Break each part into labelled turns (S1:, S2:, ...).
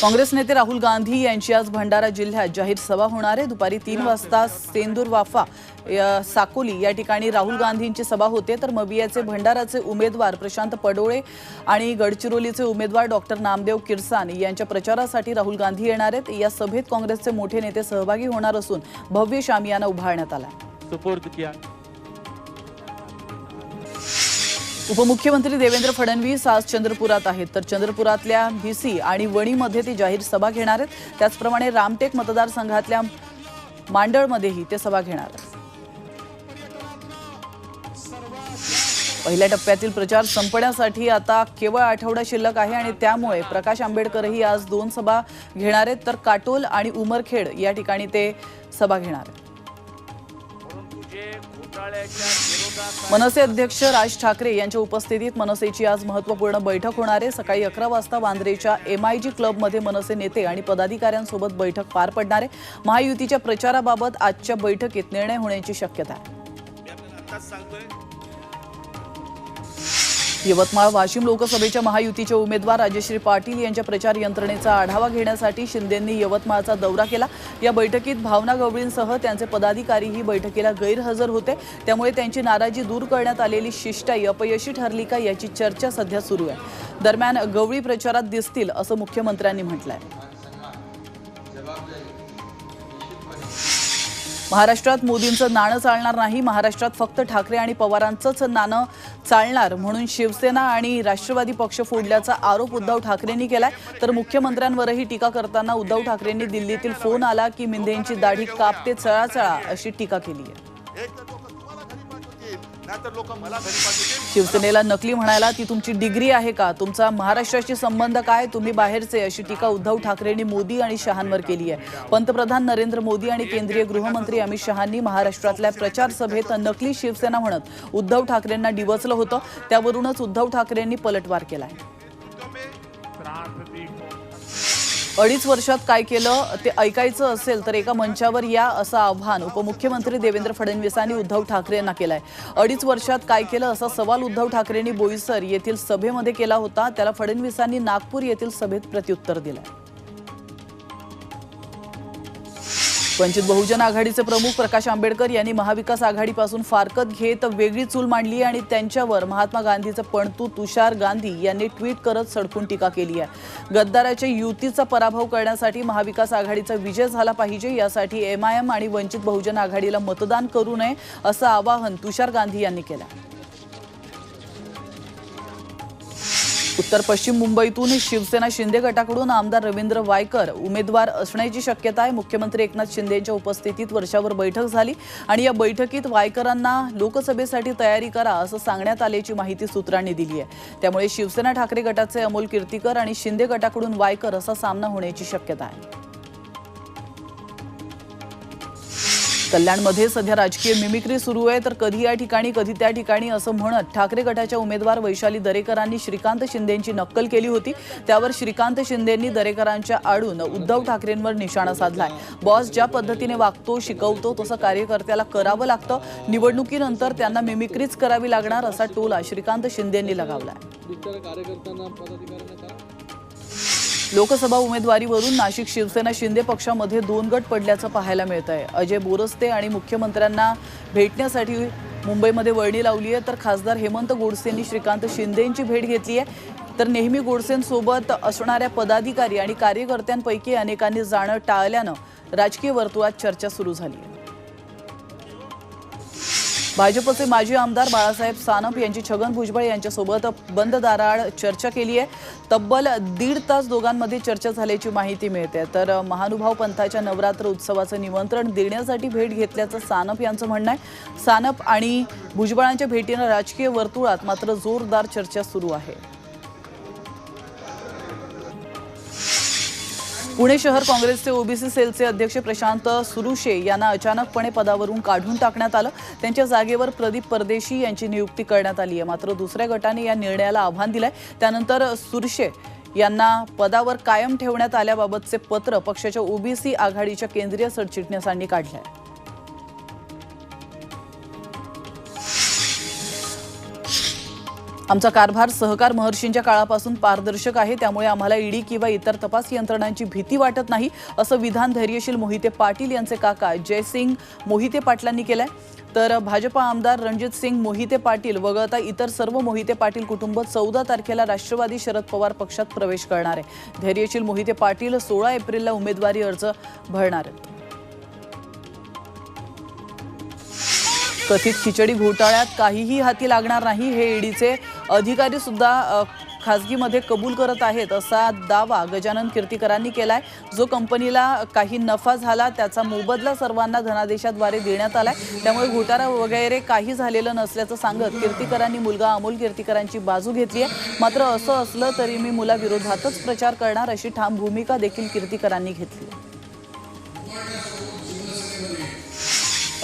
S1: काँग्रेस नेते राहुल गांधी यांची आज भंडारा जिल्ह्यात जाहीर सभा होणार आहे. दुपारी तीन वाजता सेंदूर वाफा साकोली या ठिकाणी राहुल गांधींची सभा होते. तर मबियाचे भंडाराचे उमेदवार प्रशांत पडोळे आणि गडचिरोलीचे उमेदवार डॉक्टर नामदेव किरसान यांच्या प्रचारासाठी राहुल गांधी येणार आहेत. या सभेत काँग्रेसचे मोठे नेते सहभागी होणार असून भव्य शामियाना उभारण्यात आला उपमुख्यमंत्री देवेंद्र फडणवीस आज चंद्रपुरात आहेत. तर चंद्रपुरातल्या भिसी आणि वणीमध्ये ते जाहीर सभा घेणार आहेत. त्याचप्रमाणे रामटेक मतदारसंघातल्या मांडळमध्येही ते सभा घेणार आहेत. पहिल्या टप्प्यातील प्रचार संपण्यासाठी आता केवळ आठवडा शिल्लक आहे आणि त्यामुळे प्रकाश आंबेडकरही आज दोन सभा घेणार आहेत. तर काटोल आणि उमरखेड या ठिकाणी ते सभा घेणार आहेत. मनसे अध्यक्ष राज ठाकरे यांच्या उपस्थितीत मनसेची आज महत्त्वपूर्ण बैठक होणार आहे. सकाळी अकरा वाजता वांद्रेच्या एमआयजी क्लबमध्ये मनसे नेते आणि पदाधिकाऱ्यांसोबत बैठक पार पडणार आहे. महायुतीच्या प्रचाराबाबत आजच्या बैठकीत निर्णय होण्याची शक्यता आहे. यवतमाळ वाशिम लोकसभेच्या महायुतीचे उमेदवार राजश्री पाटील यांच्या प्रचार यंत्रणेचा आढावा घेण्यासाठी शिंदेंनी यवतमाळचा दौरा केला. या बैठकीत भावना गवळींसह त्यांचे पदाधिकारीही बैठकीला गैरहजर होते. त्यामुळे त्यांची नाराजी दूर करण्यात आलेली शिष्टाई अपयशी ठरली का याची चर्चा सध्या सुरू आहे. दरम्यान गवळी प्रचारात दिसतील असं मुख्यमंत्र्यांनी म्हटलं आहे महाराष्ट्रात मोदींचं नाणं चालणार नाही महाराष्ट्रात फक्त ठाकरे आणि पवारांचंच नाणं चालणार म्हणून शिवसेना आणि राष्ट्रवादी पक्ष फोडल्याचा आरोप उद्धव ठाकरेंनी केलाय. तर मुख्यमंत्र्यांवरही टीका करताना उद्धव ठाकरेंनी दिल्लीतील फोन आला की मिंदेंची दाढी कापते चळाचळा अशी टीका केली आहे. शिवसेनेला नकली म्हणायला ती तुमची डिग्री आहे का? तुमचा महाराष्ट्राशी संबंध काय? तुम्ही बाहेरचे अशी टीका उद्धव ठाकरेंनी मोदी आणि शहांवर केली आहे. पंतप्रधान नरेंद्र मोदी आणि केंद्रीय गृहमंत्री अमित शहांनी महाराष्ट्रातल्या प्रचार सभेत नकली शिवसेना म्हणत उद्धव ठाकरेंना डिवचलं होतं. त्यावरूनच उद्धव ठाकरेंनी पलटवार केला
S2: आहे
S1: अडीच वर्षात काय केलं ते ऐकायचं असेल तर एका मंचावर या असं आव्हान उपमुख्यमंत्री देवेंद्र फडणवीसांनी उद्धव ठाकरेंना केलंय. अडीच वर्षात काय केलं असा सवाल उद्धव ठाकरेंनी बोईसर येथील सभेमध्ये केला होता. त्याला फडणवीसांनी नागपूर येथील सभेत प्रत्युत्तर दिलं वंचित बहुजन आघाडीचे प्रमुख प्रकाश आंबेडकर यांनी महाविकास आघाडीपासून फारकत घेत वेगळी चूल मांडली आणि त्यांच्यावर महात्मा गांधीचं पणतू तुषार गांधी यांनी ट्विट करत सडकून टीका केली आहे. गद्दाराच्या युतीचा पराभव करण्यासाठी महाविकास आघाडीचा विजय झाला पाहिजे यासाठी एमआयएम आणि वंचित बहुजन आघाडीला मतदान करू नये असं आवाहन तुषार गांधी यांनी केलं उत्तर पश्चिम मुंबईतून शिवसेना शिंदे गटाकडून आमदार रवींद्र वायकर उमेदवार असण्याची शक्यता आहे. मुख्यमंत्री एकनाथ शिंदेच्या उपस्थितीत वर्षावर बैठक झाली आणि या बैठकीत वायकरांना लोकसभेसाठी तयारी करा असं सांगण्यात आल्याची माहिती सूत्रांनी दिली आहे. त्यामुळे शिवसेना ठाकरे गटाचे अमोल कीर्तीकर आणि शिंदे गटाकडून वायकर असा सामना होण्याची शक्यता आहे. कल्याणमध्ये सध्या राजकीय मिमिक्री सुरू आहे तर कधी या ठिकाणी कधी त्या ठिकाणी असं म्हणत ठाकरे गटाच्या उमेदवार वैशाली दरेकरांनी श्रीकांत शिंदेंची नक्कल केली होती. त्यावर श्रीकांत शिंदेंनी दरेकरांच्या आडून उद्धव ठाकरेंवर निशाणा साधलाय. बॉस ज्या पद्धतीने वागतो शिकवतो तसं कार्यकर्त्याला करावं लागतं. निवडणुकीनंतर त्यांना मिमिक्रीच करावी लागणार असा टोला श्रीकांत शिंदेंनी लगावलाय. लोकसभा उमेदवारीवरून नाशिक शिवसेना शिंदे पक्षामध्ये दोन गट पडल्याचं पाहायला मिळत आहे अजय बोरस्ते आणि मुख्यमंत्र्यांना भेटण्यासाठी मुंबईमध्ये वळणी लावली आहे तर खासदार हेमंत गोडसेंनी श्रीकांत शिंदेंची भेट घेतली आहे तर नेहमी गोडसेंसोबत असणाऱ्या पदाधिकारी आणि कार्यकर्त्यांपैकी अनेकांनी जाणं टाळल्यानं राजकीय वर्तुळात चर्चा सुरू झाली आहे भाजपचे माजी आमदार बाळासाहेब सानप यांची छगन भुजबळ यांच्यासोबत बंद दाराआड चर्चा केली आहे. तब्बल दीड तास दोघांमध्ये चर्चा झाल्याची माहिती मिळते. तर महानुभाव पंथाच्या नवरात्र उत्सवाचं निमंत्रण देण्यासाठी भेट घेतल्याचं सानप यांचं म्हणणं आहे. सानप आणि भुजबळांच्या भेटीनं राजकीय वर्तुळात मात्र जोरदार चर्चा सुरू आहे. पुणे शहर काँग्रेसचे ओबीसी सेलचे अध्यक्ष प्रशांत सुरुशे यांना अचानकपणे पदावरून काढून टाकण्यात आलं. त्यांच्या जागेवर प्रदीप परदेशी यांची नियुक्ती करण्यात आली आहे. मात्र दुसऱ्या गटाने या निर्णयाला आव्हान दिलंय. त्यानंतर सुरशे यांना पदावर कायम ठेवण्यात आल्याबाबतचे पत्र पक्षाच्या ओबीसी आघाडीच्या केंद्रीय सरचिटणीसांनी काढलं आहे आमचा कारभार सहकार महर्षींच्या काळापासून पारदर्शक आहे त्यामुळे आम्हाला ईडी किंवा इतर तपास यंत्रणांची भीती वाटत नाही असं विधान धैर्यशील मोहिते पाटील यांचे काका जयसिंग मोहिते पाटलांनी केलंय. तर भाजपा आमदार रणजित सिंग मोहिते पाटील वगळता इतर सर्व मोहिते पाटील कुटुंब चौदा तारखेला राष्ट्रवादी शरद पवार पक्षात प्रवेश करणार आहे. धैर्यशील मोहिते पाटील सोळा एप्रिलला उमेदवारी अर्ज भरणार आहेत. कथित खिचडी घोटाळ्यात काहीही हाती लागणार नाही हे ईडीचे अधिकारी सुद्धा खाजगीमध्ये खासगीमध्ये कबूल करत आहेत असा दावा गजानन कीर्तीकरांनी केलाय. जो कंपनीला काही नफा झाला त्याचा मोबदला सर्वांना धनादेशाद्वारे देण्यात आलाय. त्यामुळे घोटाळा वगैरे काही झालेलं नसल्याचं सांगत कीर्तीकरांनी मुलगा अमोल कीर्तीकरांची बाजू घेतली आहे मात्र असं असलं तरी मी मुलाविरोधातच प्रचार करणार अशी ठाम भूमिका देखील कीर्तीकरांनी घेतली आहे.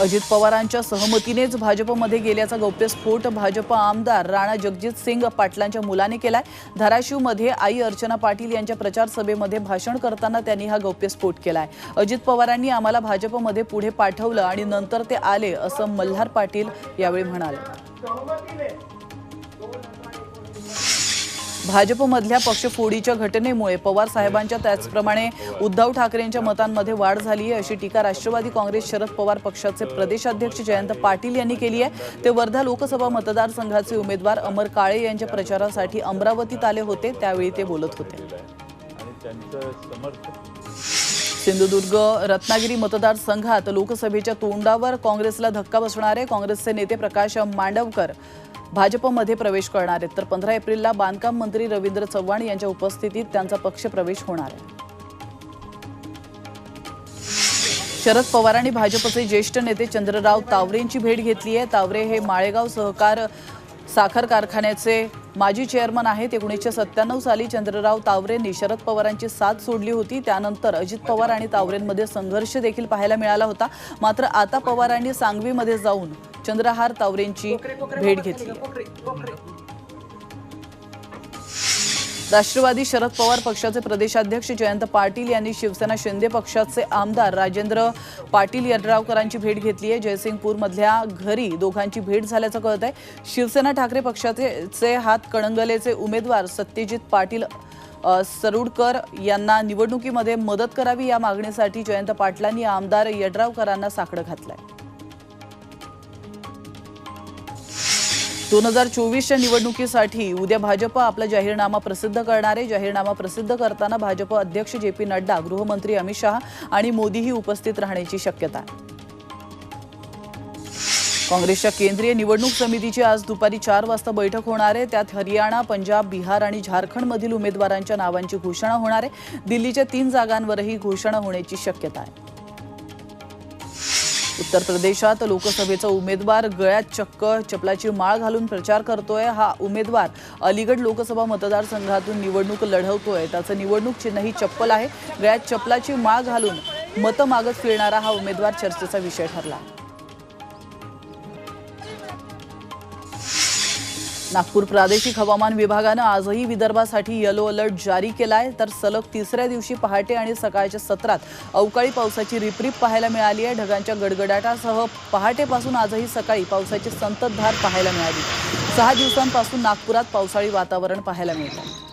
S1: अजित पवारांच्या सहमतीनेच भाजपमध्ये गेल्याचा गौप्यस्फोट भाजप आमदार राणा जगजित सिंग पाटलांच्या मुलाने केलाय. धाराशिवमध्ये आई अर्चना पाटील यांच्या प्रचार सभेमध्ये भाषण करताना त्यांनी हा गौप्यस्फोट केलाय. अजित पवारांनी आम्हाला भाजपमध्ये पुढे पाठवलं आणि नंतर ते आले असं मल्हार पाटील यावेळी म्हणाले. भाजपमधल्या पक्षफोडीच्या घटनेमुळे पवार साहेबांच्या त्याचप्रमाणे उद्धव ठाकरेंच्या मतांमध्ये वाढ झाली आहे अशी टीका राष्ट्रवादी काँग्रेस शरद पवार पक्षाचे प्रदेशाध्यक्ष जयंत पाटील यांनी केली आहे. ते वर्धा लोकसभा मतदारसंघाचे उमेदवार अमर काळे यांच्या प्रचारासाठी अमरावतीत आले होते. त्यावेळी ते बोलत होते.
S2: आणि त्यांचं समर्थन
S1: सिंधुदुर्ग रत्नागिरी मतदारसंघात लोकसभेच्या तोंडावर काँग्रेसला धक्का बसणार आहे काँग्रेसचे नेते प्रकाश मांडवकर भाजपमध्ये प्रवेश करणार आहेत. तर पंधरा एप्रिलला बांधकाम मंत्री रवींद्र चव्हाण यांच्या उपस्थितीत त्यांचा पक्ष प्रवेश होणार आहे. शरद पवार आणि भाजपचे ज्येष्ठ नेते चंद्रराव तावरेंची भेट घेतली आहे. तावरे हे माळेगाव सहकार साखर कारखान्याचे माजी चेअरमन आहेत. एकोणीसशे सत्त्याण्णव साली चंद्रराव तावरेंनी शरद पवारांची साथ सोडली होती. त्यानंतर अजित पवार आणि तावरेंमध्ये संघर्ष देखील पाहायला मिळाला होता. मात्र आता पवारांनी सांगवीमध्ये जाऊन चंद्रहार तावरेंची भेट घेतली. राष्ट्रवादी शरद पवार पक्षाचे प्रदेशाध्यक्ष जयंत पाटील यांनी शिवसेना शिंदे पक्षाचे आमदार राजेंद्र पाटील यड्रावकरांची भेट घेतली आहे. जयसिंगपूरमधल्या घरी दोघांची भेट झाल्याचं कळत आहे शिवसेना ठाकरे पक्षाचे हात कणंगलेचे उमेदवार सत्यजित पाटील सरुडकर यांना निवडणुकीमध्ये मदत करावी या मागणीसाठी जयंत पाटलांनी आमदार यड्रावकरांना साकडं घातलं आहे दोन हजार चोवीसच्या निवडणुकीसाठी उद्या भाजप आपला जाहीरनामा प्रसिद्ध करणार आहे. जाहीरनामा प्रसिद्ध करताना भाजप अध्यक्ष जे पी नड्डा गृहमंत्री अमित शहा आणि मोदीही उपस्थित राहण्याची शक्यता आहे. काँग्रेसच्या केंद्रीय निवडणूक समितीची आज दुपारी चार वाजता बैठक होणार आहे. त्यात हरियाणा पंजाब बिहार आणि झारखंडमधील उमेदवारांच्या नावांची घोषणा होणार आहे. दिल्लीच्या तीन जागांवरही घोषणा होण्याची शक्यता आहे. उत्तर प्रदेशात लोकसभेचा उमेदवार गळ्यात चक्क चपलाची माळ घालून प्रचार करतोय हा उमेदवार. अलीगड लोकसभा मतदारसंघातून निवडणूक लढवतोय. त्याचं निवडणूक चिन्ह ही चप्पल आहे. गळ्यात चपलाची माळ घालून मतं मागत फिरणारा हा उमेदवार चर्चेचा विषय ठरला. नागपूर प्रादेशिक हवामान विभागानं आजही विदर्भासाठी येलो अलर्ट जारी केला आहे तर सलग तिसऱ्या दिवशी पहाटे आणि सकाळच्या सत्रात अवकाळी पावसाची रिपरिप पाहायला मिळाली आहे. ढगांच्या गडगडाटासह पहाटेपासून आजही सकाळी पावसाची संततधार पाहायला मिळाली. सहा दिवसांपासून नागपुरात पावसाळी वातावरण पाहायला मिळतं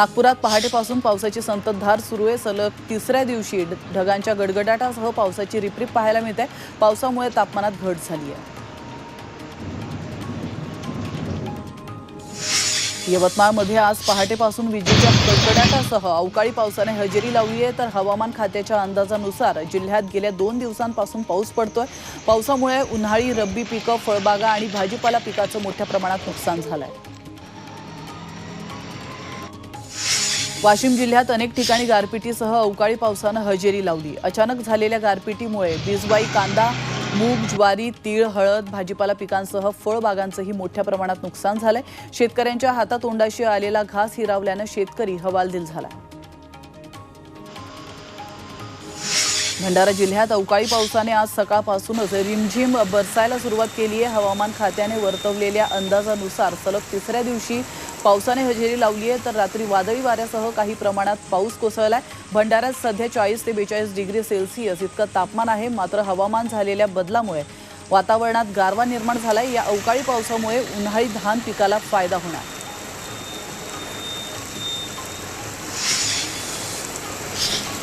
S1: नागपुरात पहाटेपासून पावसाची संततधार सुरू आहे. सलग तिसऱ्या दिवशी ढ- ढगांच्या गडगडाटासह पावसाची रिपरिप पाहायला मिळते. पावसामुळे तापमानात घट झाली आहे. यवतमाळमध्ये आज पहाटेपासून विजेच्या कडकडाटासह अवकाळी पावसाने हजेरी लावली आहे. तर हवामान खात्याच्या अंदाजानुसार जिल्ह्यात गेल्या दोन दिवसांपासून पाऊस पडतोय. पावसामुळे उन्हाळी रब्बी पिकं फळबागा आणि भाजीपाला पिकाचं मोठ्या प्रमाणात नुकसान झालं आहे वाशिम जिल्ह्यात अनेक ठिकाणी गारपिटीसह अवकाळी पावसानं हजेरी लावली. अचानक झालेल्या गारपिटीमुळे बिजवाई कांदा मूग ज्वारी तीळ हळद भाजीपाला पिकांसह फळबागांचंही मोठ्या प्रमाणात नुकसान झालंय. शेतकऱ्यांच्या हातातोंडाशी आलेला घास हिरावल्यानं शेतकरी हवालदिल झाला भंडारा जिल्ह्यात अवकाळी पावसाने आज सकाळपासूनच रिमझिम बरसायला सुरुवात केली आहे हवामान खात्याने वर्तवलेल्या अंदाजानुसार सलग तिसऱ्या दिवशी पावसाने हजेरी लावली आहे तर रात्री वादळी वाऱ्यासह काही प्रमाणात पाऊस कोसळलाय. भंडाऱ्यात सध्या चाळीस ते बेचाळीस डिग्री सेल्सिअस इतकं तापमान आहे मात्र हवामान झालेल्या बदलामुळे वातावरणात गारवा निर्माण झालाय. या अवकाळी पावसामुळे उन्हाळी धान पिकाला फायदा होणार.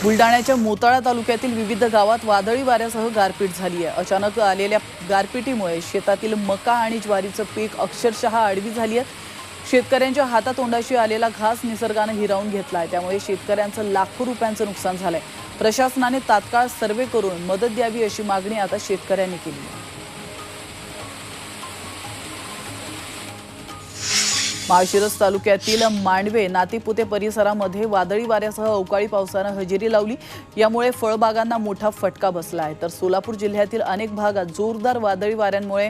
S1: बुलडाण्याच्या मोताळा तालुक्यातील विविध गावात वादळी वाऱ्यासह गारपीट झाली आहे. अचानक आलेल्या गारपिटीमुळे शेतातील मका आणि ज्वारीचं पीक अक्षरशः आडवी झाली आहे. शेतकऱ्यांच्या हातातोंडाशी आलेला घास निसर्गानं हिरावून घेतला आहे त्यामुळे शेतकऱ्यांचं लाखो रुपयांचं नुकसान झालंय. प्रशासनाने तात्काळ सर्वे करून मदत द्यावी अशी मागणी आता शेतकऱ्यांनी केली आहे. माळशिरस तालुक्यातील मांडवे नातीपुते परिसरामध्ये वादळी वाऱ्यासह अवकाळी पावसानं हजेरी लावली. यामुळे फळबागांना मोठा फटका बसला आहे. तर सोलापूर जिल्ह्यातील अनेक भागात जोरदार वादळी वाऱ्यांमुळे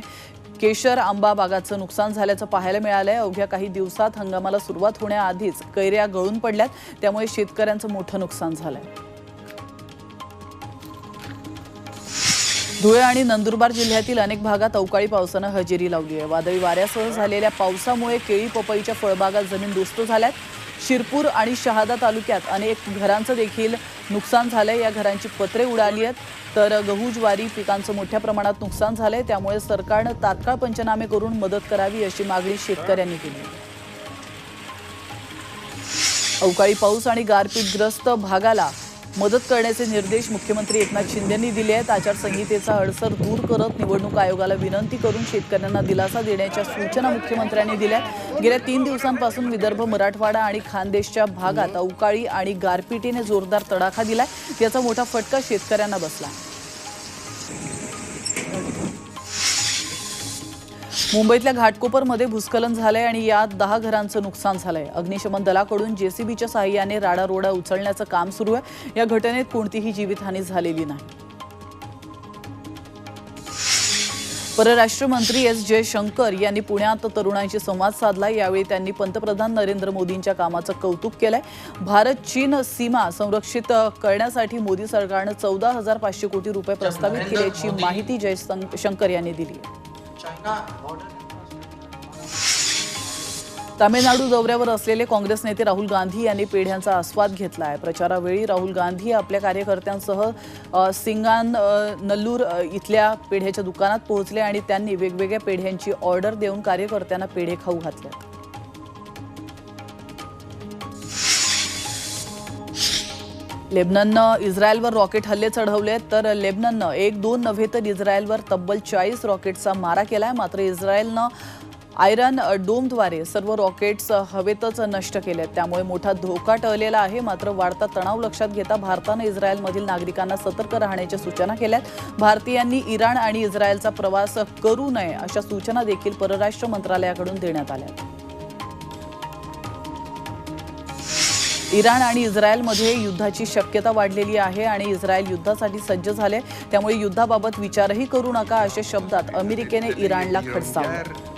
S1: केशर आंबा बागाचं नुकसान झाल्याचं पाहायला मिळालंय. अवघ्या काही दिवसात हंगामाला सुरुवात होण्याआधीच कैऱ्या गळून पडल्यात. त्यामुळे शेतकऱ्यांचं मोठं नुकसान झालंय. धुळे आणि नंदुरबार जिल्ह्यातील अनेक भागात अवकाळी पावसानं हजेरी लावली आहे. वादळी वाऱ्यासह झालेल्या पावसामुळे केळी पपईच्या फळभागात जमीन दुस्त झाल्यात. शिरपूर आणि शहादा तालुक्यात अनेक घरांचं देखील नुकसान झालं आहे या घरांची पत्रे उडाली आहेत. तर गहू ज्वारी पिकांचं मोठ्या प्रमाणात नुकसान झालं आहे त्यामुळे सरकारनं तात्काळ पंचनामे करून मदत करावी अशी मागणी शेतकऱ्यांनी केली. अवकाळी पाऊस आणि गारपीटग्रस्त भागाला मदत करण्याचे निर्देश मुख्यमंत्री एकनाथ शिंदेंनी दिले आहेत. आचारसंहितेचा अडसर दूर करत निवडणूक आयोगाला विनंती करून शेतकऱ्यांना दिलासा देण्याच्या सूचना मुख्यमंत्र्यांनी दिल्या गेल्या तीन दिवसांपासून विदर्भ मराठवाडा आणि खानदेशच्या भागात अवकाळी आणि गारपिटीने जोरदार तडाखा दिलाय. याचा मोठा फटका शेतकऱ्यांना बसला. मुंबईतल्या घाटकोपरमध्ये भूस्खलन झालंय आणि यात दहा घरांचं नुकसान झालंय. अग्निशमन दलाकडून जेसीबीच्या साहाय्याने राडारोडा उचलण्याचं काम सुरू आहे. या घटनेत कोणतीही जीवितहानी झालेली नाही. परराष्ट्र मंत्री एस जयशंकर यांनी पुण्यात तरुणांशी संवाद साधला. यावेळी त्यांनी पंतप्रधान नरेंद्र मोदींच्या कामाचं कौतुक केलंय. भारत चीन सीमा संरक्षित करण्यासाठी मोदी सरकारनं चौदा हजार पाचशे कोटी रुपये प्रस्तावित केल्याची माहिती जयशंकर यांनी दिली आहे. तामिळनाडू दौऱ्यावर असलेले काँग्रेस नेते राहुल गांधी यांनी पेढ्यांचा आस्वाद घेतला आहे प्रचारावेळी राहुल गांधी आपल्या कार्यकर्त्यांसह सिंगान नल्लूर इथल्या पेढ्याच्या दुकानात पोहोचले आणि त्यांनी वेगवेगळ्या पेढ्यांची ऑर्डर देऊन कार्यकर्त्यांना पेढे खाऊ घातले. लेबनननं इस्रायलवर रॉकेट हल्ले चढवले तर लेबनननं एक दोन नव्हे तर इस्रायलवर तब्बल चाळीस रॉकेटचा मारा केलाय. मात्र इस्रायलनं आयरन डोमद्वारे सर्व रॉकेट्स हवेतच नष्ट केलेत. त्यामुळे मोठा धोका टळलेला आहे. मात्र वाढता तणाव लक्षात घेता भारतानं इस्रायलमधील नागरिकांना सतर्क राहण्याच्या सूचना केल्यात. भारतीयांनी इराण आणि इस्रायलचा प्रवास करू नये अशा सूचना देखील परराष्ट्र मंत्रालयाकडून देण्यात आल्या इराण आणि इस्रायलमध्ये युद्धाची शक्यता वाढलेली आहे आणि इस्रायल युद्धासाठी सज्ज झाले. त्यामुळे युद्धाबाबत विचारही करू नका अशा शब्दात अमेरिकेने इराणला खडसावलं.